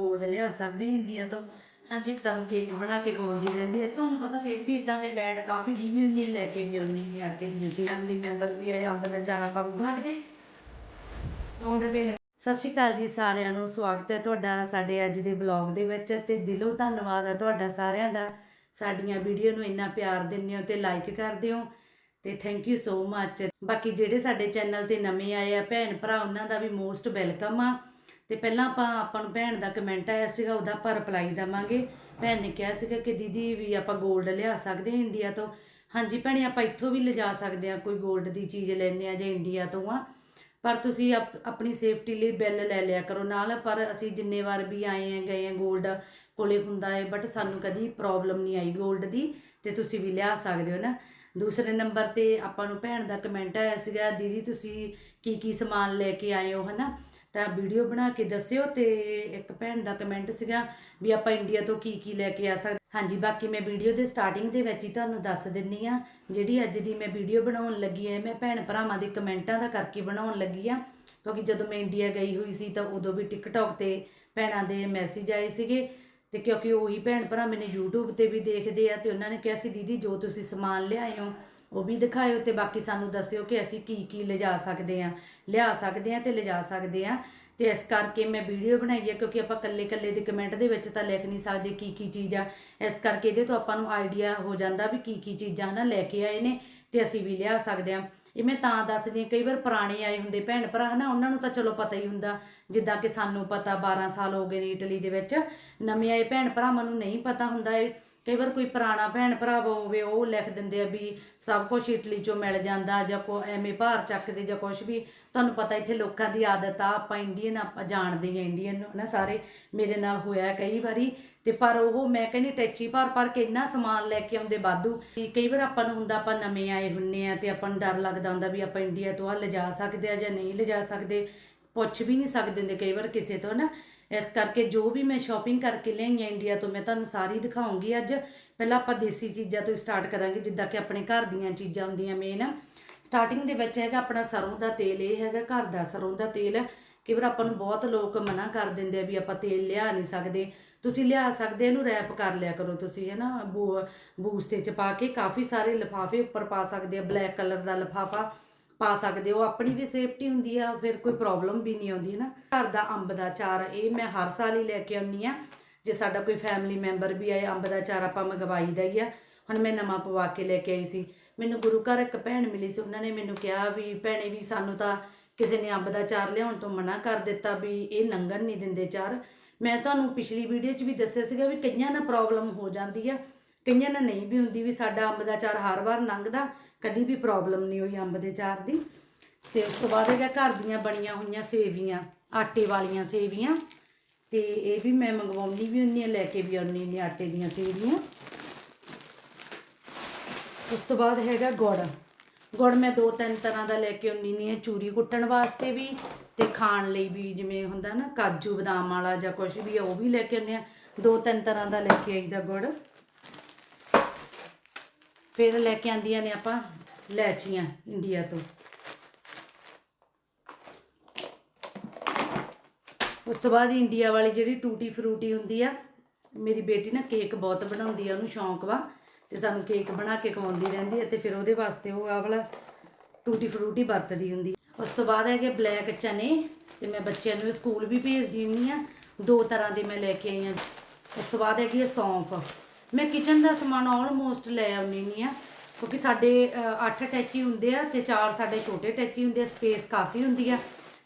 Gold ਲਿਆ ਸਕਦੇ India ਤੋਂ। ਹਾਂਜੀ ਸਾਨੂੰ ਕੇਕ ਬਣਾ ਕੇ ਖਵਾਉਂਦੀ ਰਹਿੰਦੀ ਹੈ ਤੁਹਾਨੂੰ ਪਤਾ ਫਿਰ ਵੀ ਇਦਾਂ ਦੇ ਬੈਡ ਕਾਫੀ ਜਿਵੇਂ ਨਹੀਂ ਲੈ ਕੇ ਵੀ ਆਉਂਦੀ ਨਹੀਂ ਆਤੇ ਜੀ ਫੈਮਿਲੀ ਮੈਂਬਰ ਵੀ ਆਏ ਅੰਦਰ ਦਾ ਜਾਣਾ ਕੰਮ ਬਣਾ ਕੇ ਉਹਦੇ ਵੀ ਸਤਿ ਸ਼੍ਰੀ ਅਕਾਲ ਜੀ ਸਾਰਿਆਂ ਨੂੰ, ਸਵਾਗਤ ਹੈ ਤੁਹਾਡਾ ਸਾਡੇ ਅੱਜ ਦੇ ਬਲੌਗ ਦੇ ਵਿੱਚ, ਤੇ ਦਿਲੋਂ ਧੰਨਵਾਦ ਹੈ ਤੁਹਾਡਾ ਸਾਰਿਆਂ ਦਾ। ਸਾਡੀਆਂ ਵੀਡੀਓ ਨੂੰ ਇੰਨਾ ਪਿਆਰ ਦਿੰਦੇ ਹੋ ਤੇ ਲਾਈਕ ਕਰਦੇ ਹੋ, ਤੇ ਥੈਂਕ ਯੂ ਸੋ ਮੱਚ ਬਾਕੀ ਜਿਹੜੇ ਸਾਡੇ ਚੈਨਲ ਤੇ ਨਵੇਂ ਆਏ ਆ, ਭੈਣ ਭਰਾ, ਉਹਨਾਂ ਦਾ ਵੀ ਮੋਸਟ ਵੈਲਕਮ ਆ। ਤੇ ਪਹਿਲਾਂ ਆਪਾਂ ਆਪਾਂ ਨੂੰ ਭੈਣ ਦਾ ਕਮੈਂਟ ਆਇਆ ਸੀਗਾ, ਉਹਦਾ ਆਪਾਂ ਰਿਪਲਾਈ ਦਵਾਂਗੇ। ਭੈਣ ਨੇ ਕਿਹਾ ਸੀਗਾ ਕਿ ਦੀਦੀ ਵੀ ਆਪਾਂ 골ਡ ਲਿਆ ਸਕਦੇ ਹਾਂ ਇੰਡੀਆ ਤੋਂ। ਹਾਂਜੀ ਭੈਣੀ, ਆਪਾਂ ਇੱਥੋਂ ਵੀ ਲਿਜਾ ਸਕਦੇ ਹਾਂ, ਕੋਈ 골ਡ ਦੀ ਚੀਜ਼ ਲੈਣੇ ਆ ਜਾਂ ਇੰਡੀਆ ਤੋਂ ਆ। ਪਰ ਤੁਸੀਂ ਆਪਣੀ ਸੇਫਟੀ ਲਈ ਬਿੱਲ ਲੈ ਲਿਆ ਕਰੋ। ਨਾਲ ਪਰ ਅਸੀਂ ਜਿੰਨੇ ਵਾਰ ਵੀ ਆਏ ਆ ਗਏ ਆ 골ਡ ਕੋਲੇ ਹੁੰਦਾ ਹੈ ਬਟ ਸਾਨੂੰ ਕਦੀ ਪ੍ਰੋਬਲਮ ਨਹੀਂ ਆਈ 골ਡ ਦੀ, ਤੇ ਤੁਸੀਂ ਵੀ ਲਿਆ ਸਕਦੇ ਹੋ ਨਾ। ਦੂਸਰੇ ਨੰਬਰ ਤੇ ਆਪਾਂ ਨੂੰ ਭੈਣ ਦਾ ਕਮੈਂਟ ਆਇਆ ਸੀਗਾ, ਦੀਦੀ, ਤੁਸੀਂ ਕੀ ਕੀ ਸਮਾਨ ਲੈ ਕੇ ਆਏ ਹੋ? ਹਨਾ? ਤਾਂ ਵੀਡੀਓ ਬਣਾ ਕੇ ਦੱਸਿਓ ਤੇ ਇੱਕ ਭੈਣ ਦਾ ਕਮੈਂਟ ਸੀਗਾ ਵੀ ਆਪਾਂ ਇੰਡੀਆ ਤੋਂ ਕੀ ਕੀ ਲੈ ਕੇ ਆ ਸਕਦੇ। ਹਾਂਜੀ, ਬਾਕੀ ਮੈਂ ਵੀਡੀਓ ਦੇ ਸਟਾਰਟਿੰਗ ਦੇ ਵਿੱਚ ਹੀ ਤੁਹਾਨੂੰ ਦੱਸ ਦਿੰਨੀ ਆ, ਜਿਹੜੀ ਅੱਜ ਦੀ ਮੈਂ ਵੀਡੀਓ ਬਣਾਉਣ ਲੱਗੀ ਐ ਮੈਂ ਭੈਣ ਭਰਾਵਾਂ ਦੇ ਕਮੈਂਟਾਂ ਦਾ ਕਰਕੇ ਬਣਾਉਣ ਲੱਗੀ ਆ। ਕਿਉਂਕਿ ਜਦੋਂ ਮੈਂ ਇੰਡੀਆ ਗਈ ਹੋਈ ਸੀ ਤਾਂ ਉਦੋਂ ਵੀ ਟਿਕਟੌਕ ਤੇ ਭੈਣਾਂ ਦੇ ਮੈਸੇਜ ਆਏ ਸੀਗੇ ਤੇ ਕਿਉਂਕਿ ਉਹੀ ਭੈਣ ਭਰਾ ਮੈਨੂੰ YouTube ਤੇ ਵੀ ਦੇਖਦੇ ਆ ਤੇ ਉਹਨਾਂ ਨੇ ਕਿਹਾ ਸੀ, ਦੀਦੀ, ਜੋ ਤੁਸੀਂ ਸਮਾਨ ਲਿਆਏ ਹੋ ਉਹ ਵੀ ਦਿਖਾਇਓ ਤੇ ਬਾਕੀ ਸਾਨੂੰ ਦੱਸਿਓ ਕਿ ਅਸੀਂ ਕੀ ਕੀ ਲਿਜਾ ਸਕਦੇ ਆ ਲਿਆ ਸਕਦੇ ਆ ਤੇ ਲਿਜਾ ਸਕਦੇ ਆ ਤੇ ਇਸ ਕਰਕੇ ਮੈਂ ਵੀਡੀਓ ਬਣਾਈ ਹੈ ਕਿਉਂਕਿ ਆਪਾਂ ਕੱਲੇ ਕੱਲੇ ਦੇ ਕਮੈਂਟ ਦੇ ਵਿੱਚ ਤਾਂ ਲਿਖ ਨਹੀਂ ਸਕਦੇ ਕੀ ਕੀ ਚੀਜ਼ ਆ। ਇਸ ਕਰਕੇ ਇਹਦੇ ਤੋਂ ਆਪਾਂ ਨੂੰ ਆਈਡੀਆ ਹੋ ਜਾਂਦਾ ਵੀ ਕੀ ਕੀ ਚੀਜ਼ਾਂ ਨਾ ਲੈ ਕੇ ਆਏ ਨੇ ਤੇ ਅਸੀਂ ਵੀ ਲਿਆ ਸਕਦੇ ਆ ਇਹ ਮੈਂ ਤਾਂ ਦੱਸਦੀ ਹਾਂ, ਕਈ ਵਾਰ ਪੁਰਾਣੇ ਆਏ ਹੁੰਦੇ ਭੈਣ ਭਰਾ ਹਨਾ, ਉਹਨਾਂ ਨੂੰ ਤਾਂ ਚਲੋ ਪਤਾ ਹੀ ਹੁੰਦਾ, ਜਿੱਦਾਂ ਕਿ ਸਾਨੂੰ ਪਤਾ 12 ਸਾਲ ਹੋ ਗਏ ਨੇ ਇਟਲੀ ਦੇ ਵਿੱਚ। ਨਵੇਂ ਆਏ ਭੈਣ ਭਰਾਵਾਂ ਨੂੰ ਨਹੀਂ ਪਤਾ ਹੁੰਦਾ ਇਹ। ਕਈ ਵਾਰ ਕੋਈ ਪੁਰਾਣਾ ਭੈਣ ਭਰਾ ਹੋਵੇ, ਉਹ ਲਿਖ ਦਿੰਦੇ ਆ ਵੀ ਸਭ ਕੁਝ ਇਟਲੀ ਚੋਂ ਮਿਲ ਜਾਂਦਾ ਜਾਂ ਕੋ ਐਵੇਂ ਭਾਰ ਚੱਕਦੇ ਜਾਂ ਕੁਝ ਵੀ। ਤੁਹਾਨੂੰ ਪਤਾ ਇੱਥੇ ਲੋਕਾਂ ਦੀ ਆਦਤ ਆ, ਆਪਾਂ ਇੰਡੀਅਨ ਆਪਾਂ ਜਾਣਦੇ ਹਾਂ ਇੰਡੀਅਨ ਨੂੰ ਨਾ ਸਾਰੇ ਮੇਰੇ ਨਾਲ ਹੋਇਆ ਕਈ ਵਾਰੀ। ਤੇ ਪਰ ਉਹ, ਮੈਂ ਕਹਿੰਦੀ ਟੈਚੀ ਭਰ ਭਰ ਕੇ ਇੰਨਾ ਸਮਾਨ ਲੈ ਕੇ ਆਉਂਦੇ ਬਾਦੂ ਕਿ ਕਈ ਵਾਰ ਆਪਾਂ ਨੂੰ ਹੁੰਦਾ, ਆਪਾਂ ਨਵੇਂ ਆਏ ਹੁੰਨੇ ਆ ਤੇ ਆਪਾਂ ਨੂੰ ਡਰ ਲੱਗਦਾ ਹੁੰਦਾ ਵੀ ਆਪਾਂ ਇੰਡੀਆ ਤੋਂ ਆ ਲਿਜਾ ਸਕਦੇ ਆ ਜਾਂ ਨਹੀਂ ਲਿਜਾ ਸਕਦੇ। ਪੁੱਛ ਵੀ ਨਹੀਂ ਸਕਦੇ ਹੁੰਦੇ ਕਈ ਵਾਰ ਕਿਸੇ ਤੋਂ ਨਾ ਇਸ ਕਰਕੇ ਜੋ ਵੀ ਮੈਂ ਸ਼ਾਪਿੰਗ ਕਰਕੇ ਲਿਆਈ ਆ ਇੰਡੀਆ ਤੋਂ, ਮੈਂ ਤੁਹਾਨੂੰ ਸਾਰੀ ਦਿਖਾਉਂਗੀ ਅੱਜ। ਪਹਿਲਾਂ ਆਪਾਂ ਦੇਸੀ ਚੀਜ਼ਾਂ ਤੋਂ ਸਟਾਰਟ ਕਰਾਂਗੇ, ਜਿੱਦਾਂ ਕਿ ਆਪਣੇ ਘਰ ਦੀਆਂ ਚੀਜ਼ਾਂ ਹੁੰਦੀਆਂ ਮੇਨ ਸਟਾਰਟਿੰਗ ਦੇ ਵਿੱਚ ਹੈਗਾ ਆਪਣਾ ਸਰੋਂ ਦਾ ਤੇਲ, ਇਹ ਹੈਗਾ ਘਰ ਦਾ ਸਰੋਂ ਦਾ ਤੇਲ। ਕਈ ਵਾਰ ਆਪਾਂ ਨੂੰ ਬਹੁਤ ਲੋਕ ਮਨਾ ਕਰ ਦਿੰਦੇ ਆ ਵੀ ਆਪਾਂ ਤੇਲ ਲਿਆ ਨਹੀਂ ਸਕਦੇ। ਤੁਸੀਂ ਲਿਆ ਸਕਦੇ ਇਹਨੂੰ ਰੈਪ ਕਰ ਲਿਆ ਕਰੋ ਤੁਸੀਂ ਹੈ ਨਾ ਬੂ, ਬੂਸਤੇ ਚ ਪਾ ਕੇ ਕਾਫੀ ਸਾਰੇ ਲਿਫਾਫੇ ਉੱਪਰ ਪਾ ਸਕਦੇ ਆ ਬਲੈਕ ਕਲਰ ਦਾ ਲਿਫਾਫਾ। ਪਾ ਸਕਦੇ ਹੋ, ਆਪਣੀ ਵੀ ਸੇਫਟੀ ਹੁੰਦੀ ਆ, ਫਿਰ ਕੋਈ ਪ੍ਰੋਬਲਮ ਵੀ ਨਹੀਂ ਆਉਂਦੀ ਨਾ ਘਰ ਦਾ ਅੰਬ ਦਾ ਚਾਰ, ਇਹ ਮੈਂ ਹਰ ਸਾਲ ਹੀ ਲੈ ਕੇ ਆਉਣੀ ਆ। ਜੇ ਸਾਡਾ ਕੋਈ ਫੈਮਿਲੀ ਮੈਂਬਰ ਵੀ ਆਏ, ਅੰਬ ਦਾ ਚਾਰ ਆਪਾਂ ਮੰਗਵਾਈ ਦਾ ਹੀ ਆ। ਹੁਣ ਮੈਂ ਨਵਾਂ ਪਵਾ ਕੇ ਲੈ ਕੇ ਆਈ ਸੀ। ਮੈਨੂੰ ਗੁਰੂ ਘਰ ਇੱਕ ਭੈਣ ਮਿਲੀ ਸੀ, ਉਹਨਾਂ ਨੇ ਮੈਨੂੰ ਕਿਹਾ ਵੀ, ਭੈਣੇ ਵੀ ਸਾਨੂੰ ਤਾਂ ਕਿਸੇ ਨੇ ਅੰਬ ਦਾ ਚਾਰ ਲਿਆਉਣ ਤੋਂ ਮਨਾ ਕਰ ਦਿੱਤਾ ਵੀ ਇਹ ਲੰਗਣ ਨਹੀਂ ਦਿੰਦੇ ਚਾਰ। ਮੈਂ ਤੁਹਾਨੂੰ ਪਿਛਲੀ ਵੀਡੀਓ 'ਚ ਵੀ ਦੱਸਿਆ ਸੀਗਾ ਵੀ ਕਈਆਂ ਨਾਲ ਪ੍ਰੋਬਲਮ ਹੋ ਜਾਂਦੀ ਆ, ਕਈਆਂ ਨਾਲ ਨਹੀਂ ਵੀ ਹੁੰਦੀ ਵੀ ਸਾਡਾ ਅੰਬ ਦਾ ਚਾਰ ਹਰ ਵਾਰ ਲੰਘਦਾ। ਕਦੀ ਵੀ ਪ੍ਰੋਬਲਮ ਨਹੀਂ ਹੋਈ ਅੰਬ ਦੇ ਚਾਰ ਦੀ। ਤੇ ਉਸ ਤੋਂ ਬਾਅਦ ਹੈਗਾ ਘਰ ਦੀਆਂ ਬਣੀਆਂ ਹੋਈਆਂ ਸੇਵੀਆਂ, ਆਟੇ ਵਾਲੀਆਂ ਸੇਵੀਆਂ। ਤੇ ਇਹ ਵੀ ਮੈਂ ਮੰਗਵਾਉਣੀ ਵੀ ਹੁੰਨੀ ਆ, ਲੈ ਕੇ ਵੀ ਆਉਣੀ ਨੇ ਆਟੇ ਦੀਆਂ ਸੇਵੀਆਂ। ਉਸ ਤੋਂ ਬਾਅਦ ਹੈਗਾ ਗੁੜ। ਗੁੜ ਮੈਂ ਦੋ ਤਿੰਨ ਤਰ੍ਹਾਂ ਦਾ ਲੈ ਕੇ ਆਉਣੀ ਨਹੀਂ ਹੈ ਚੂਰੀ ਕੁੱਟਣ ਵਾਸਤੇ ਵੀ ਤੇ ਖਾਣ ਲਈ ਵੀ ਜਿਵੇਂ ਹੁੰਦਾ ਨਾ, ਕਾਜੂ ਬਦਾਮ ਵਾਲਾ ਜਾਂ ਕੁਝ ਵੀ ਆ, ਉਹ ਵੀ ਲੈ ਕੇ ਆਉਂਦੇ ਆ। ਦੋ ਤਿੰਨ ਤਰ੍ਹਾਂ ਦਾ ਲੈ ਕੇ ਆਈਦਾ ਗੁੜ। ਫਿਰ ਲੈ ਕੇ ਆਂਦੀਆਂ ਨੇ ਆਪਾਂ ਲੈਚੀਆਂ ਇੰਡੀਆ ਤੋਂ। ਉਸ ਤੋਂ ਬਾਅਦ ਇੰਡੀਆ ਵਾਲੀ ਜਿਹੜੀ ਟੂਟੀ ਫਰੂਟੀ ਹੁੰਦੀ ਆ, ਮੇਰੀ ਬੇਟੀ ਨਾ ਕੇਕ ਬਹੁਤ ਬਣਾਉਂਦੀ ਆ, ਉਹਨੂੰ ਸ਼ੌਂਕ ਵਾ ਤੇ ਸਾਨੂੰ ਕੇਕ ਬਣਾ ਕੇ ਖਵਾਉਂਦੀ ਰਹਿੰਦੀ ਹੈ ਤੇ ਫਿਰ ਉਹਦੇ ਵਾਸਤੇ ਉਹ ਆਹ ਵਾਲਾ ਟੂਟੀ ਫਰੂਟੀ ਵਰਤਦੀ ਹੁੰਦੀ। ਉਸ ਤੋਂ ਬਾਅਦ ਹੈਗੇ ਬਲੈਕ ਚਨੇ ਤੇ ਮੈਂ ਬੱਚਿਆਂ ਨੂੰ ਸਕੂਲ ਵੀ ਭੇਜਦੀ ਹੁੰਦੀ ਆ, ਦੋ ਤਰ੍ਹਾਂ ਦੇ ਮੈਂ ਲੈ ਕੇ ਆਈ ਆ। ਉਸ ਤੋਂ ਬਾਅਦ ਹੈਗੀ ਹੈ ਸੌਂਫ। ਮੈਂ ਕਿਚਨ ਦਾ ਸਮਾਨ ਆਲਮੋਸਟ ਲੈ ਆਉਣੀ ਨਹੀਂ ਆ ਕਿਉਂਕਿ ਸਾਡੇ 8 ਅਟੈਚੀ ਹੁੰਦੇ ਆ ਤੇ ਚਾਰ ਸਾਡੇ ਛੋਟੇ ਅਟੈਚੀ ਹੁੰਦੇ ਆ ਸਪੇਸ ਕਾਫੀ ਹੁੰਦੀ ਆ।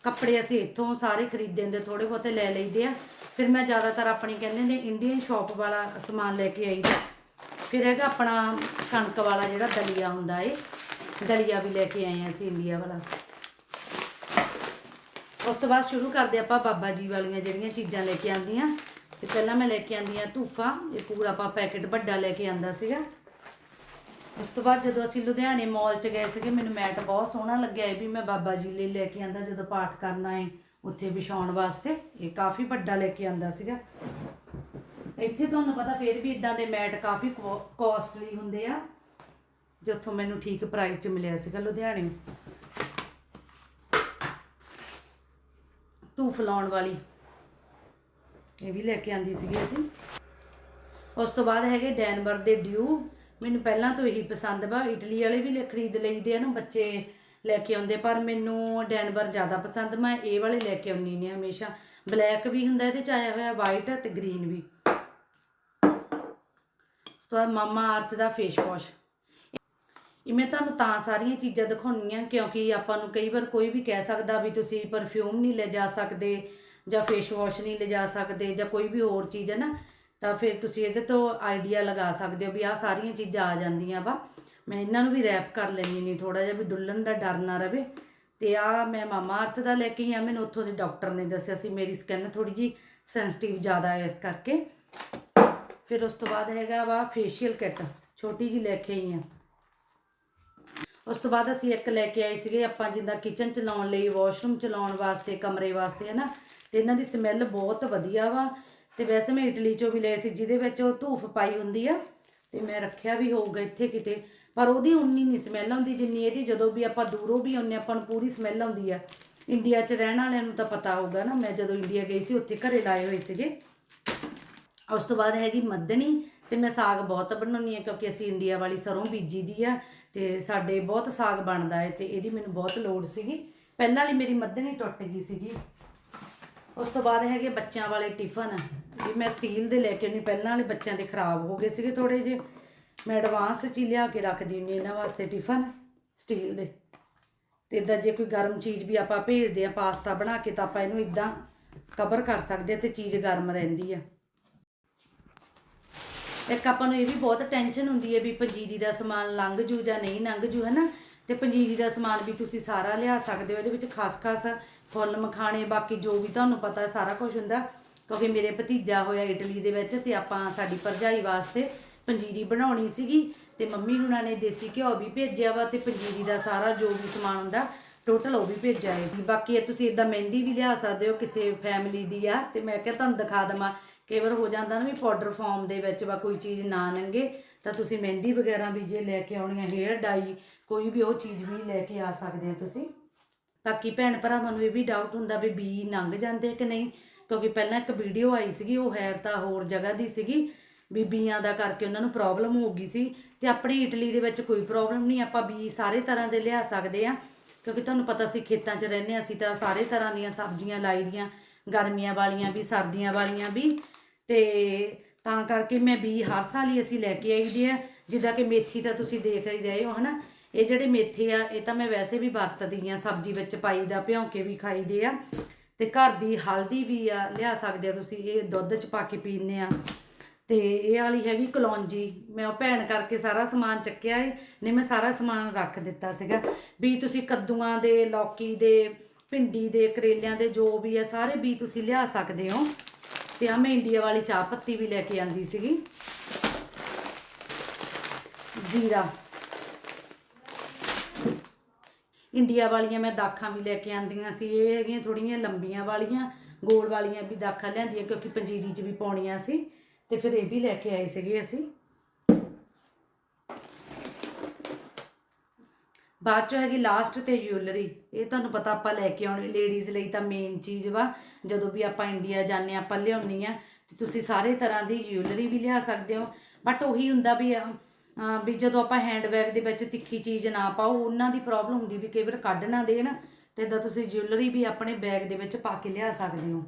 ਕੱਪੜੇ ਅਸੀਂ ਇੱਥੋਂ ਸਾਰੇ ਖਰੀਦੇ ਹੁੰਦੇ ਥੋੜੇ ਬਹੁਤੇ ਲੈ ਲਈਦੇ ਆ। ਫਿਰ ਮੈਂ ਜ਼ਿਆਦਾਤਰ ਆਪਣੀ ਕਹਿੰਦੇ ਨੇ ਇੰਡੀਅਨ ਸ਼ਾਪ ਵਾਲਾ ਸਮਾਨ ਲੈ ਕੇ ਆਈਦਾ ਫਿਰ ਹੈਗਾ ਆਪਣਾ ਕਣਕ ਵਾਲਾ ਜਿਹੜਾ ਦਲੀਆ ਹੁੰਦਾ ਏ, ਦਲੀਆ ਵੀ ਲੈ ਕੇ ਆਏ ਆ ਅਸੀਂ ਇੰਡੀਆ ਵਾਲਾ। ਉਸ ਤੋਂ ਬਾਅਦ ਸ਼ੁਰੂ ਕਰਦੇ ਆਪਾਂ ਬਾਬਾ ਜੀ ਵਾਲੀਆਂ ਜਿਹੜੀਆਂ ਚੀਜ਼ਾਂ ਲੈ ਕੇ ਆਉਂਦੀਆਂ ਤੇ ਪਹਿਲਾਂ ਮੈਂ ਲੈ ਕੇ ਆਂਦੀ ਆ ਧੂਫਾ, ਇਹ ਪੂਰਾ ਆਪਾਂ ਪੈਕੇਟ ਵੱਡਾ ਲੈ ਕੇ ਆਂਦਾ ਸੀਗਾ। ਉਸ ਤੋਂ ਬਾਅਦ ਜਦੋਂ ਅਸੀਂ ਲੁਧਿਆਣੇ ਮਾਲ 'ਚ ਗਏ ਸੀਗੇ, ਮੈਨੂੰ ਮੈਟ ਬਹੁਤ ਸੋਹਣਾ ਲੱਗਿਆ ਇਹ ਵੀ ਮੈਂ ਬਾਬਾ ਜੀ ਲਈ ਲੈ ਕੇ ਆਂਦਾ, ਜਦੋਂ ਪਾਠ ਕਰਨਾ ਹੈ ਉੱਥੇ ਵਿਛਾਉਣ ਵਾਸਤੇ, ਇਹ ਕਾਫੀ ਵੱਡਾ ਲੈ ਕੇ ਆਂਦਾ ਸੀਗਾ। ਇੱਥੇ ਤੁਹਾਨੂੰ ਪਤਾ ਫਿਰ ਵੀ ਇਦਾਂ ਦੇ ਮੈਟ ਕਾਫੀ ਕੋਸਟਲੀ ਹੁੰਦੇ ਆ, ਜਿੱਥੋਂ ਮੈਨੂੰ ਠੀਕ ਪ੍ਰਾਈਸ 'ਚ ਮਿਲਿਆ ਸੀਗਾ ਲੁਧਿਆਣੇ ਧੂਫ ਲਾਉਣ ਵਾਲੀ। ਇਹ ਵੀ ਲੈ ਕੇ ਆਂਦੀ ਸੀਗੀ ਅਸੀਂ। ਉਸ ਤੋਂ ਬਾਅਦ ਹੈਗੇ ਡੈਨਵਰ ਦੇ ਡਿਊ। ਮੈਨੂੰ ਪਹਿਲਾਂ ਤੋਂ ਇਹੀ ਪਸੰਦ ਵਾ। ਇਟਲੀ ਵਾਲੇ ਵੀ ਲੈ ਖਰੀਦ ਲਈਦੇ ਆ ਨਾ, ਬੱਚੇ ਲੈ ਕੇ ਆਉਂਦੇ ਪਰ ਮੈਨੂੰ ਡੈਨਵਰ ਜ਼ਿਆਦਾ ਪਸੰਦ। ਮੈਂ ਇਹ ਵਾਲੇ ਲੈ ਕੇ ਆਉਣੀ ਨੇ ਹਮੇਸ਼ਾ। ਬਲੈਕ ਵੀ ਹੁੰਦਾ ਇਹਦੇ ਚ, ਆਇਆ ਹੋਇਆ ਵਾਈਟ ਤੇ ਗ੍ਰੀਨ ਵੀ। ਉਸ ਤੋਂ ਬਾਅਦ ਮਾਮਾ ਅਰਥ ਦਾ ਫੇਸ ਵਾਸ਼ ਇਹ ਮੈਂ ਤੁਹਾਨੂੰ ਤਾਂ ਸਾਰੀਆਂ ਚੀਜ਼ਾਂ ਦਿਖਾਉਣੀਆਂ ਕਿਉਂਕਿ ਆਪਾਂ ਨੂੰ ਕਈ ਵਾਰ ਕੋਈ ਵੀ ਕਹਿ ਸਕਦਾ ਵੀ ਤੁਸੀਂ ਪਰਫਿਊਮ ਨਹੀਂ ਲੈ ਜਾ ਸਕਦੇ। ਜਾਂ ਫੇਸ ਵਾਸ਼ ਨਹੀਂ ਲਿਜਾ ਸਕਦੇ ਜਾਂ ਕੋਈ ਵੀ ਹੋਰ ਚੀਜ਼ ਹੈ ਨਾ, ਤਾਂ ਫਿਰ ਤੁਸੀਂ ਇਹਦੇ ਤੋਂ ਆਈਡੀਆ ਲਗਾ ਸਕਦੇ ਹੋ ਵੀ ਆਹ ਸਾਰੀਆਂ ਚੀਜ਼ਾਂ ਆ ਜਾਂਦੀਆਂ ਵਾ। ਮੈਂ ਇਹਨਾਂ ਨੂੰ ਵੀ ਰੈਪ ਕਰ ਲੈਣੀ ਨਹੀਂ ਥੋੜਾ ਜਿਹਾ ਵੀ ਡੁੱਲਣ ਦਾ ਡਰ ਨਾ ਰਵੇ। ਤੇ ਆ ਮੈਂ ਮਾਮਾ ਅਰਥ ਦਾ ਲੈ ਕੇ ਆਈ ਆ ਮੈਨੂੰ ਉੱਥੋਂ ਦੇ ਡਾਕਟਰ ਨੇ ਦੱਸਿਆ ਸੀ, ਮੇਰੀ ਸਕਿਨ ਥੋੜੀ ਜੀ ਸੈਂਸਿਟਿਵ ਜ਼ਿਆਦਾ ਹੈ ਇਸ ਕਰਕੇ। ਫਿਰ ਉਸ ਤੋਂ ਬਾਅਦ ਹੈਗਾ ਵਾ ਫੇਸ਼ੀਅਲ ਕਿੱਟ ਛੋਟੀ ਜੀ ਲੈ ਕੇ ਆਈ ਆ ਉਸ ਤੋਂ ਬਾਅਦ ਅਸੀਂ ਇੱਕ ਲੈ ਕੇ ਆਏ ਸੀਗੇ, ਆਪਾਂ ਜਿੱਦਾਂ ਕਿਚਨ ਚਲਾਉਣ ਲਈ ਵਾਸ਼ਰੂਮ ਚਲਾਉਣ ਵਾਸਤੇ, ਕਮਰੇ ਵਾਸਤੇ, ਹੈ ਨਾ। ਤੇ ਇਹਨਾਂ ਦੀ ਸਮੈਲ ਬਹੁਤ ਵਧੀਆ ਵਾ। ਤੇ ਵੈਸੇ ਮੈਂ ਇਟਲੀ ਚੋਂ ਵੀ ਲਏ ਸੀ, ਜਿਹਦੇ ਵਿੱਚ ਉਹ ਧੂਫ ਪਾਈ ਹੁੰਦੀ ਆ, ਤੇ ਮੈਂ ਰੱਖਿਆ ਵੀ ਹੋਊਗਾ ਇੱਥੇ ਕਿਤੇ। ਪਰ ਉਹਦੀ ਉਨੀ ਨਹੀਂ ਸਮੈਲ ਆਉਂਦੀ, ਜਿੰਨੀ ਇਹਦੀ, ਜਦੋਂ ਵੀ ਆਪਾਂ ਦੂਰੋਂ ਵੀ ਆਉਂਦੇ ਆਪਾਂ ਨੂੰ ਪੂਰੀ ਸਮੈਲ ਆਉਂਦੀ ਆ। ਇੰਡੀਆ 'ਚ ਰਹਿਣ ਵਾਲਿਆਂ ਨੂੰ ਤਾਂ ਪਤਾ ਹੋਊਗਾ ਨਾ, ਮੈਂ ਜਦੋਂ ਇੰਡੀਆ ਗਈ ਸੀ, ਉੱਥੇ ਘਰੇ ਲਾਏ ਹੋਏ ਸੀਗੇ। ਉਸ ਤੋਂ ਬਾਅਦ ਹੈਗੀ ਮੱਧਣੀ, ਤੇ ਮੈਂ ਸਾਗ ਬਹੁਤ ਬਣਾਉਣੀ ਆ ਕਿਉਂਕਿ ਅਸੀਂ ਇੰਡੀਆ ਵਾਲੀ ਸਰੋਂ ਬੀਜੀ ਦੀ ਆ, ਤੇ ਸਾਡੇ ਬਹੁਤ ਸਾਗ ਬਣਦਾ ਹੈ, ਤੇ ਇਹਦੀ ਮੈਨੂੰ ਬਹੁਤ ਲੋੜ ਸੀਗੀ। ਪਹਿਲਾਂ ਵਾਲੀ ਮੇਰੀ ਮੱਧਣੀ ਟੁੱਟ ਗਈ ਸੀਗੀ। ਉਸ ਤੋਂ ਬਾਅਦ ਹੈਗੇ ਬੱਚਿਆਂ ਵਾਲੇ ਟਿਫਨ ਇਹ ਮੈਂ ਸਟੀਲ ਦੇ ਲੈ ਕੇ ਆਉਣੀ ਪਹਿਲਾਂ ਵਾਲੇ ਬੱਚਿਆਂ ਦੇ ਖਰਾਬ ਹੋ ਗਏ ਸੀਗੇ ਥੋੜੇ ਜਿਹੇ। ਮੈਂ ਐਡਵਾਂਸ ਚ ਹੀ ਲਿਆ ਕੇ ਰੱਖਦੀ ਹੁੰਦੀ ਇਹਨਾਂ ਵਾਸਤੇ ਟਿਫਨ, ਸਟੀਲ ਦੇ। ਤੇ ਇਦਾਂ ਜੇ ਕੋਈ ਗਰਮ ਚੀਜ਼ ਵੀ ਆਪਾਂ ਭੇਜਦੇ ਆ ਪਾਸਤਾ ਬਣਾ ਕੇ ਤਾਂ ਆਪਾਂ ਇਹਨੂੰ ਇਦਾਂ ਕਵਰ ਕਰ ਸਕਦੇ ਆ ਤੇ ਚੀਜ਼ ਗਰਮ ਰਹਿੰਦੀ ਆ। ਇੱਕ ਆਪਾਂ ਨੂੰ ਇਹ ਵੀ ਬਹੁਤ ਟੈਨਸ਼ਨ ਹੁੰਦੀ ਹੈ ਵੀ ਪੰਜੀਰੀ ਦਾ ਸਮਾਨ ਲੰਘ ਜੂ ਜਾਂ ਨਹੀਂ ਲੰਘ ਜੂ, ਹਨਾ? ਤੇ ਪੰਜੀਰੀ ਦਾ ਸਮਾਨ ਵੀ ਤੁਸੀਂ ਸਾਰਾ ਲਿਆ ਸਕਦੇ ਹੋ, ਇਹਦੇ ਵਿੱਚ ਖਾਸ ਖਾਸ ਫੁੱਲ ਮਖਾਣੇ, ਬਾਕੀ ਜੋ ਵੀ ਤੁਹਾਨੂੰ ਪਤਾ ਸਾਰਾ ਕੁਝ ਹੁੰਦਾ, ਕਿਉਂਕਿ ਮੇਰੇ ਭਤੀਜਾ ਹੋਇਆ ਇਟਲੀ ਦੇ ਵਿੱਚ ਤੇ ਆਪਾਂ ਸਾਡੀ ਭਰਜਾਈ ਵਾਸਤੇ ਪੰਜੀਰੀ ਬਣਾਉਣੀ ਸੀਗੀ ਤੇ ਮੰਮੀ ਹੁਣਾਂ ਨੇ ਦੇਸੀ ਘਿਓ ਵੀ ਭੇਜਿਆ ਵਾ ਤੇ ਪੰਜੀਰੀ ਦਾ ਸਾਰਾ ਜੋ ਵੀ ਸਮਾਨ ਹੁੰਦਾ ਟੋਟਲ ਉਹ ਵੀ ਭੇਜਿਆ ਹੈ ਬਾਕੀ ਇਹ ਤੁਸੀਂ ਇਦਾਂ ਮਹਿੰਦੀ ਵੀ ਲਿਆ ਸਕਦੇ ਹੋ, ਕਿਸੇ ਫੈਮਿਲੀ ਦੀ ਆ, ਤੇ ਮੈਂ ਕਿਹਾ ਤੁਹਾਨੂੰ ਦਿਖਾ ਦਵਾਂ, ਕਈ ਵਾਰ ਹੋ ਜਾਂਦਾ ਨਾ ਵੀ ਪਾਊਡਰ ਫਾਰਮ ਦੇ ਵਿੱਚ ਵਾ ਕੋਈ ਚੀਜ਼ ਨਾ ਨੰਗੇ, ਤਾਂ ਤੁਸੀਂ ਮਹਿੰਦੀ ਵਗੈਰਾ ਵੀ ਜੇ ਲੈ ਕੇ ਆਉਣੀ ਹੈ ਹੇਅਰ ਡਾਈ ਕੋਈ ਵੀ ਉਹ ਚੀਜ਼ ਵੀ ਲੈ ਕੇ ਆ ਸਕਦੇ ਹੋ ਤੁਸੀਂ। ਬਾਕੀ ਭੈਣ ਭਰਾਵਾਂ ਨੂੰ ਇਹ ਵੀ ਡਾਊਟ ਹੁੰਦਾ ਵੀ ਬੀ ਲੰਘ ਜਾਂਦੇ ਆ ਕਿ ਨਹੀਂ, ਕਿਉਂਕਿ ਪਹਿਲਾਂ ਇੱਕ ਵੀਡੀਓ ਆਈ ਸੀਗੀ, ਉਹ ਹੈ ਤਾਂ ਹੋਰ ਜਗ੍ਹਾ ਦੀ ਸੀਗੀ ਬੀਬੀਆਂ ਦਾ ਕਰਕੇ ਉਹਨਾਂ ਨੂੰ ਪ੍ਰੋਬਲਮ ਹੋ ਗਈ ਸੀ ਤੇ ਆਪਣੇ ਇਟਲੀ ਦੇ ਵਿੱਚ ਕੋਈ ਪ੍ਰੋਬਲਮ ਨਹੀਂ, ਆਪਾਂ ਬੀ ਸਾਰੇ ਤਰ੍ਹਾਂ ਦੇ ਲਿਆ ਸਕਦੇ ਆ ਕਿਉਂਕਿ ਤੁਹਾਨੂੰ ਪਤਾ ਸੀ ਖੇਤਾਂ 'ਚ ਰਹਿੰਦੇ ਹਾਂ, ਅਸੀਂ ਤਾਂ ਸਾਰੇ ਤਰ੍ਹਾਂ ਦੀਆਂ ਸਬਜ਼ੀਆਂ ਲਾਈ ਦੀਆਂ, ਗਰਮੀਆਂ ਵਾਲੀਆਂ ਵੀ, ਸਰਦੀਆਂ ਵਾਲੀਆਂ ਵੀ, ਤੇ ਤਾਂ ਕਰਕੇ ਮੈਂ ਬੀ ਹਰ ਸਾਲ ਹੀ ਅਸੀਂ ਲੈ ਕੇ ਆਈਦੇ ਆ ਜਿੱਦਾਂ ਕਿ ਮੇਥੀ ਤਾਂ ਤੁਸੀਂ ਦੇਖ ਹੀ ਰਹੇ ਹੋ, ਹਨਾ? ਇਹ ਜਿਹੜੇ ਮੇਥੇ ਆ, ਇਹ ਤਾਂ ਮੈਂ ਵੈਸੇ ਵੀ ਵਰਤਦੀ ਆ, ਸਬਜ਼ੀ ਵਿੱਚ ਪਾਈ ਦਾ ਭਿਉਂ ਕੇ ਵੀ ਖਾਈਦੇ ਆ। ਤੇ ਘਰ ਦੀ ਹਲਦੀ ਵੀ ਆ, ਲਿਆ ਸਕਦੇ ਆ ਤੁਸੀਂ, ਇਹ ਦੁੱਧ 'ਚ ਪਾ ਕੇ ਪੀਂਦੇ ਆ। ਤੇ ਇਹ ਵਾਲੀ ਹੈਗੀ ਕਲੌਂਜੀ, ਮੈਂ ਉਹ ਭੈਣ ਕਰਕੇ ਸਾਰਾ ਸਮਾਨ ਚੱਕਿਆ ਏ, ਨਹੀਂ ਮੈਂ ਸਾਰਾ ਸਮਾਨ ਰੱਖ ਦਿੱਤਾ ਸੀਗਾ। ਵੀ ਤੁਸੀਂ ਕੱਦੂਆਂ ਦੇ, ਲੌਕੀ ਦੇ, ਭਿੰਡੀ ਦੇ, ਕਰੇਲਿਆਂ ਦੇ, ਜੋ ਵੀ ਆ, ਸਾਰੇ ਵੀ ਤੁਸੀਂ ਲਿਆ ਸਕਦੇ ਹੋ। ਤੇ ਆ ਮੈਂ ਇੰਡੀਆ ਵਾਲੀ ਚਾਹ ਪੱਤੀ ਵੀ ਲੈ ਕੇ ਆਂਦੀ ਸੀਗੀ। ਜੀਰਾ। ਇੰਡੀਆ ਵਾਲੀਆਂ ਮੈਂ ਦਾਖਾਂ ਵੀ ਲੈ ਕੇ ਆਂਦੀਆਂ ਸੀ ਇਹ ਹੈਗੀਆਂ ਥੋੜੀਆਂ ਲੰਬੀਆਂ ਵਾਲੀਆਂ ਗੋਲ ਵਾਲੀਆਂ ਵੀ ਦਾਖਾਂ ਲਿਆਂਦੀਆਂ ਕਿਉਂਕਿ ਪੰਜੀਰੀ 'ਚ ਵੀ ਪਾਉਣੀਆਂ ਸੀ ਤੇ ਫਿਰ ਇਹ ਵੀ ਲੈ ਕੇ ਆਏ ਸੀਗੇ ਅਸੀਂ। ਬਾਅਦ ਚੋਂ ਹੈਗੀ ਲਾਸਟ ਤੇ ਜਿਊਲਰੀ ਇਹ ਤੁਹਾਨੂੰ ਪਤਾ ਆਪਾਂ ਲੈ ਕੇ ਆਉਣੀ ਲੇਡੀਜ਼ ਲਈ ਤਾਂ ਮੇਨ ਚੀਜ਼ ਵਾ ਜਦੋਂ ਵੀ ਆਪਾਂ ਇੰਡੀਆ ਜਾਂਦੇ ਹਾਂ ਆਪਾਂ ਲਿਆਉਣੀ ਆ ਤੇ ਤੁਸੀਂ ਸਾਰੇ ਤਰ੍ਹਾਂ ਦੀ ਜਿਊਲਰੀ ਵੀ ਲਿਆ ਸਕਦੇ ਹੋ ਬਟ ਉਹੀ ਹੁੰਦਾ ਵੀ ਅਹ, ਵੀ ਜਦੋਂ ਆਪਾਂ ਹੈਂਡਬੈਗ ਦੇ ਵਿੱਚ ਤਿੱਖੀ ਚੀਜ਼ ਨਾ ਪਾਓ, ਉਹਨਾਂ ਦੀ ਪ੍ਰੋਬਲਮ ਹੁੰਦੀ ਵੀ ਕਈ ਵਾਰ ਕੱਢ ਨਾ ਦੇਣ ਤੇ ਇਦਾਂ ਤੁਸੀਂ ਜਿਊਲਰੀ ਵੀ ਆਪਣੇ ਬੈਗ ਦੇ ਵਿੱਚ ਪਾ ਕੇ ਲਿਆ ਸਕਦੇ ਹੋ।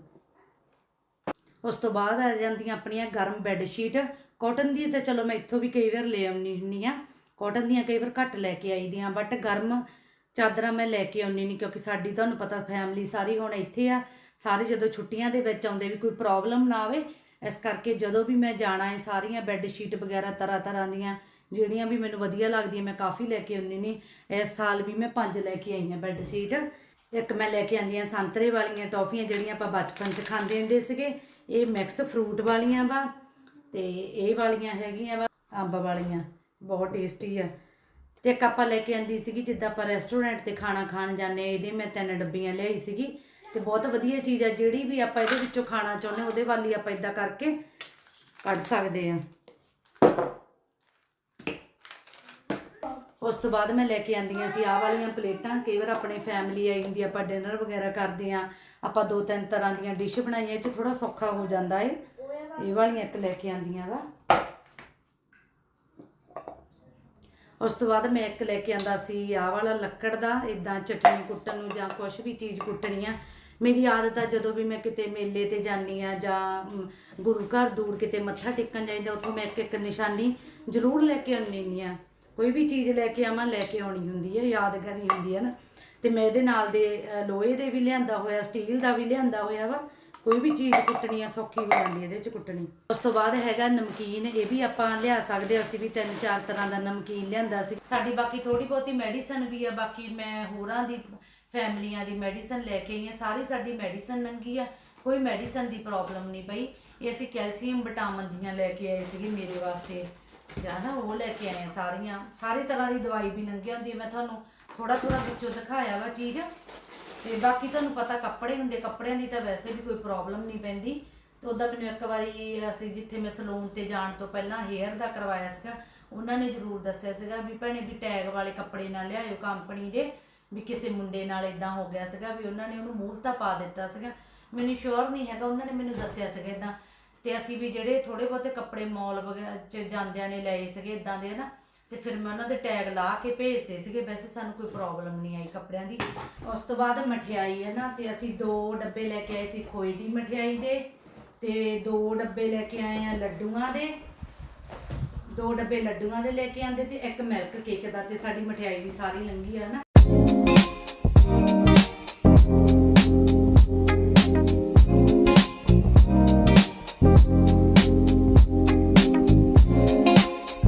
ਉਸ ਤੋਂ ਬਾਅਦ ਆ ਜਾਂਦੀਆਂ ਆਪਣੀਆਂ ਗਰਮ ਬੈੱਡ ਸ਼ੀਟ ਕਾਟਨ ਦੀ ਤਾਂ ਚਲੋ ਮੈਂ ਇੱਥੋਂ ਵੀ ਕਈ ਵਾਰ ਲੈ ਆਉਣੀ ਹੁੰਨੀ ਆ ਕਾਟਨ ਦੀਆਂ ਕਈ ਵਾਰ ਘੱਟ ਲੈ ਕੇ ਆਈਦੀਆਂ ਬਟ ਗਰਮ ਚਾਦਰਾਂ ਮੈਂ ਲੈ ਕੇ ਆਉਣੀ ਨਹੀਂ ਕਿਉਂਕਿ ਸਾਡੀ ਤੁਹਾਨੂੰ ਪਤਾ ਫੈਮਿਲੀ ਸਾਰੀ ਹੁਣ ਇੱਥੇ ਆ। ਸਾਰੇ ਜਦੋਂ ਛੁੱਟੀਆਂ ਦੇ ਵਿੱਚ ਆਉਂਦੇ ਵੀ ਕੋਈ ਪ੍ਰੋਬਲਮ ਨਾ ਆਵੇ, ਇਸ ਕਰਕੇ ਜਦੋਂ ਵੀ ਮੈਂ ਜਾਣਾ ਹੈ, ਸਾਰੀਆਂ ਬੈੱਡ ਸ਼ੀਟ ਵਗੈਰਾ ਤਰ੍ਹਾਂ ਤਰ੍ਹਾਂ ਦੀਆਂ ਜਿਹੜੀਆਂ ਵੀ ਮੈਨੂੰ ਵਧੀਆ ਲੱਗਦੀਆਂ, ਮੈਂ ਕਾਫੀ ਲੈ ਕੇ ਆਉਂਦੀ ਨਹੀਂ ਇਸ ਸਾਲ ਵੀ ਮੈਂ ਪੰਜ ਲੈ ਕੇ ਆਈ ਹਾਂ ਬੈੱਡ ਸ਼ੀਟ ਇੱਕ ਮੈਂ ਲੈ ਕੇ ਆਂਦੀਆਂ ਸੰਤਰੇ ਵਾਲੀਆਂ ਟੌਫੀਆਂ, ਜਿਹੜੀਆਂ ਆਪਾਂ ਬਚਪਨ 'ਚ ਖਾਂਦੇ ਹੁੰਦੇ ਸੀਗੇ। ਇਹ ਮਿਕਸ ਫਰੂਟ ਵਾਲੀਆਂ ਵਾ ਤੇ ਇਹ ਵਾਲੀਆਂ ਹੈਗੀਆਂ ਵਾ, ਅੰਬ ਵਾਲੀਆਂ, ਬਹੁਤ ਟੇਸਟੀ ਆ। ਤੇ ਇੱਕ ਆਪਾਂ ਲੈ ਕੇ ਆਂਦੀ ਸੀਗੀ, ਜਿੱਦਾਂ ਆਪਾਂ ਰੈਸਟੋਰੈਂਟ ਤੇ ਖਾਣਾ ਖਾਣ ਜਾਂਦੇ ਆ ਇਹਦੇ ਮੈਂ ਤਿੰਨ ਡੱਬੀਆਂ ਲਿਆਈ ਸੀਗੀ। ਤੇ ਬਹੁਤ ਵਧੀਆ ਚੀਜ਼ ਆ, ਜਿਹੜੀ ਵੀ ਆਪਾਂ ਇਹਦੇ ਵਿੱਚੋਂ ਖਾਣਾ ਚਾਹੁੰਦੇ ਉਹਦੇ ਵੱਲ ਹੀ ਆਪਾਂ ਇਦਾਂ ਕਰਕੇ ਕੱਢ ਸਕਦੇ ਆ ਉਸ ਤੋਂ ਬਾਅਦ ਮੈਂ ਲੈ ਕੇ ਆਂਦੀਆਂ ਸੀ, ਆਹ ਵਾਲੀਆਂ ਪਲੇਟਾਂ। ਕਈ ਵਾਰ ਆਪਣੇ ਫੈਮਿਲੀ ਆਈ ਹੁੰਦੀ ਆਪਾਂ ਡਿਨਰ ਵਗੈਰਾ ਕਰਦੇ ਆ। ਆਪਾਂ ਦੋ ਤਿੰਨ ਤਰ੍ਹਾਂ ਦੀਆਂ ਡਿਸ਼ ਬਣਾਈਆਂ, ਇਹ ਚ ਥੋੜਾ ਸੌਖਾ ਹੋ ਜਾਂਦਾ ਏ। ਇਹ ਵਾਲੀਆਂ ਇੱਕ ਲੈ ਕੇ ਆਂਦੀਆਂ ਵਾ। ਉਸ ਤੋਂ ਬਾਅਦ ਮੈਂ ਇੱਕ ਲੈ ਕੇ ਆਂਦਾ ਸੀ, ਆਹ ਵਾਲਾ ਲੱਕੜ ਦਾ ਇਦਾਂ ਚਟਨੀ ਕੁੱਟਣ ਨੂੰ ਜਾਂ ਕੁਝ ਵੀ ਚੀਜ਼ ਕੁੱਟਣੀ ਆ। ਮੇਰੀ ਆਦਤ ਆ, ਜਦੋਂ ਵੀ ਮੈਂ ਕਿਤੇ ਮੇਲੇ ਤੇ ਜਾਂਦੀ ਆ ਜਾਂ ਗੁਰੂ ਘਰ ਦੂਰ ਕਿਤੇ ਮੱਥਾ ਟੇਕਣ ਜਾਈਦਾ, ਉੱਥੋਂ ਮੈਂ ਇੱਕ ਇੱਕ ਨਿਸ਼ਾਨੀ ਜ਼ਰੂਰ ਲੈ ਕੇ ਆਉਂਦੀ ਹੁੰਦੀ ਆ। ਕੋਈ ਵੀ ਚੀਜ਼ ਲੈ ਕੇ ਆਵਾਂ, ਲੈ ਕੇ ਆਉਣੀ ਹੁੰਦੀ ਹੈ, ਯਾਦਗਾਰੀ ਹੁੰਦੀ ਹੈ ਨਾ। ਤੇ ਮੈਂ ਇਹਦੇ ਨਾਲ ਦੇ ਲੋਹੇ ਦੇ ਵੀ ਲਿਆਂਦਾ ਹੋਇਆ, ਸਟੀਲ ਦਾ ਵੀ ਲਿਆਂਦਾ ਹੋਇਆ ਵਾ। ਕੋਈ ਵੀ ਚੀਜ਼ ਕੁੱਟਣੀ ਆ, ਸੌਖੀ ਹੋ ਜਾਂਦੀ ਇਹਦੇ ਚ ਕੁੱਟਣੀ। ਉਸ ਤੋਂ ਬਾਅਦ ਹੈਗਾ ਨਮਕੀਨ, ਇਹ ਵੀ ਆਪਾਂ ਲਿਆ ਸਕਦੇ ਹਾਂ। ਅਸੀਂ ਵੀ ਤਿੰਨ ਚਾਰ ਤਰ੍ਹਾਂ ਦਾ ਨਮਕੀਨ ਲਿਆਂਦਾ ਸੀ। ਸਾਡੀ ਬਾਕੀ ਥੋੜੀ ਬਹੁਤੀ ਮੈਡੀਸਨ ਵੀ ਆ, ਬਾਕੀ ਮੈਂ ਹੋਰਾਂ ਦੀ, ਫੈਮਲੀਆਂ ਦੀ ਮੈਡੀਸਨ ਲੈ ਕੇ ਆਈ ਹਾਂ, ਸਾਰੀ ਸਾਡੀ ਮੈਡੀਸਨ ਨੰਗੀ ਆ, ਕੋਈ ਮੈਡੀਸਨ ਦੀ ਪ੍ਰੋਬਲਮ ਨਹੀਂ ਪਈ। ਇਹ ਅਸੀਂ ਕੈਲਸ਼ੀਅਮ, ਵਿਟਾਮਿਨ ਦੀਆਂ ਲੈ ਕੇ ਆਏ ਸੀਗੇ ਮੇਰੇ ਵਾਸਤੇ। ਜਾਂ ਉਹ ਲੈ ਕੇ ਆਏ ਆ ਸਾਰੀਆਂ। ਸਾਰੇ ਤਰ੍ਹਾਂ ਦੀ ਦਵਾਈ ਵੀ ਨੰਗੀ ਹੁੰਦੀ ਮੈਂ ਤੁਹਾਨੂੰ ਥੋੜਾ ਥੋੜਾ ਵਿੱਚੋਂ ਦਿਖਾਇਆ ਵਾ ਚੀਜ਼। ਤੇ ਬਾਕੀ ਤੁਹਾਨੂੰ ਪਤਾ ਕੱਪੜੇ ਹੁੰਦੇ, ਕੱਪੜਿਆਂ ਦੀ ਤਾਂ ਵੈਸੇ ਵੀ ਕੋਈ ਪ੍ਰੋਬਲਮ ਨਹੀਂ ਪੈਂਦੀ। ਤੇ ਉਹਦਾ ਮੈਨੂੰ ਇੱਕ ਵਾਰੀ ਅਸੀਂ ਜਿੱਥੇ ਮੈਂ ਸਲੂਨ ਤੇ ਜਾਣ ਤੋਂ ਪਹਿਲਾਂ ਹੇਅਰ ਦਾ ਕਰਵਾਇਆ ਸੀਗਾ, ਉਹਨਾਂ ਨੇ ਜ਼ਰੂਰ ਦੱਸਿਆ ਸੀਗਾ ਵੀ ਭੈਣੇ ਵੀ ਟੈਗ ਵਾਲੇ ਕੱਪੜੇ ਨਾ ਲਿਆਇਓ ਕੰਪਨੀ ਦੇ, ਵੀ ਕਿਸੇ ਮੁੰਡੇ ਨਾਲ ਇਦਾਂ ਹੋ ਗਿਆ ਸੀਗਾ ਵੀ ਉਹਨਾਂ ਨੇ ਉਹਨੂੰ ਮੂਲਤਾ ਪਾ ਦਿੱਤਾ ਸੀਗਾ। ਮੈਨੂੰ ਸ਼ੋਰ ਨਹੀਂ ਹੈਗਾ, ਉਹਨਾਂ ਨੇ ਮੈਨੂੰ ਦੱਸਿਆ ਸੀਗਾ ਇਦਾਂ ਤੇ ਅਸੀਂ ਵੀ ਜਿਹੜੇ ਥੋੜੇ ਬਹੁਤੇ ਕੱਪੜੇ ਮਾਲ ਵਗੈਰਾ ਚ ਜਾਂਦਿਆਂ ਨੇ ਲਏ ਸੀਗੇ ਇਦਾਂ ਦੇ ਨਾ ਤੇ ਫਿਰ ਮੈਂ ਉਹਨਾਂ ਦੇ ਟੈਗ ਲਾ ਕੇ ਭੇਜਦੇ ਸੀਗੇ, ਵੈਸੇ ਸਾਨੂੰ ਕੋਈ ਪ੍ਰੋਬਲਮ ਨਹੀਂ ਆਈ ਕੱਪੜਿਆਂ ਦੀ। ਉਸ ਤੋਂ ਬਾਅਦ ਮਠਿਆਈ ਹੈ ਨਾ, ਤੇ ਅਸੀਂ ਦੋ ਡੱਬੇ ਲੈ ਕੇ ਆਏ ਸੀ ਖੋਏ ਦੀ ਮਠਿਆਈ ਦੇ, ਤੇ ਦੋ ਡੱਬੇ ਲੈ ਕੇ ਆਏ ਆ ਲੱਡੂਆਂ ਦੇ। ਦੋ ਡੱਬੇ ਲੱਡੂਆਂ ਦੇ ਲੈ ਕੇ ਆਂਦੇ ਤੇ ਇੱਕ ਮਿਲਕ ਕੇਕ ਦਾ, ਤੇ ਸਾਡੀ ਮਠਿਆਈ ਵੀ ਸਾਰੀ ਲੰਗੀ ਆ ਨਾ।